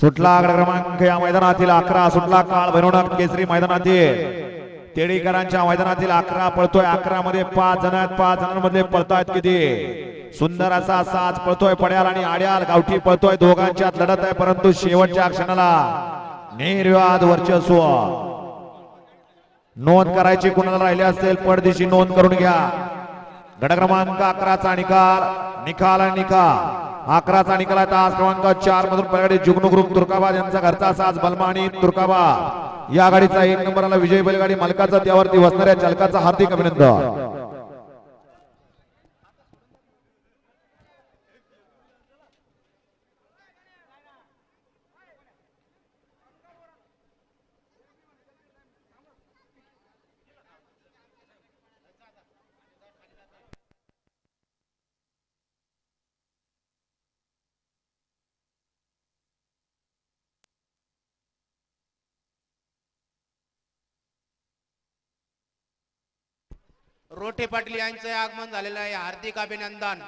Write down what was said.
सुटला गड क्रमांक या मैदानातील अकरा. सुटला काळ भैरवनाथ केसरी मैदानातील. तेडीकरांच्या मैदानातील अकरा पळतोय. अकरा मध्ये पाच जण आहेत पाच जणांमध्ये पळतायत किती? सुंदर असा साज पळतोय पड्याल आणि आड्याल. गावठी पळतोय. दोघांच्यात लढत आहे परंतु शेवटच्या क्षणाला निर्वाद वर्चस्व. नोंद करायची कुणाला राहिली असेल? पडदिशी नोंद करून घ्या. गट क्रमांक अकराचा निकाल. निकाल आणि निकाल. अकराचा निकाल तास क्रमांक चार मधून पलीकडे जुगनू ग्रुप. तुर्काबाद यांचा घरचा साज बलमा आणि तुर्काबाद या गाडीचा एक नंबरला विजय बैलगाडी मालकाचा त्यावरती बसणाऱ्या चालकाचा हार्दिक अभिनंदन. रोठे पाटील यांचं आगमन झालेलं आहे. हार्दिक अभिनंदन.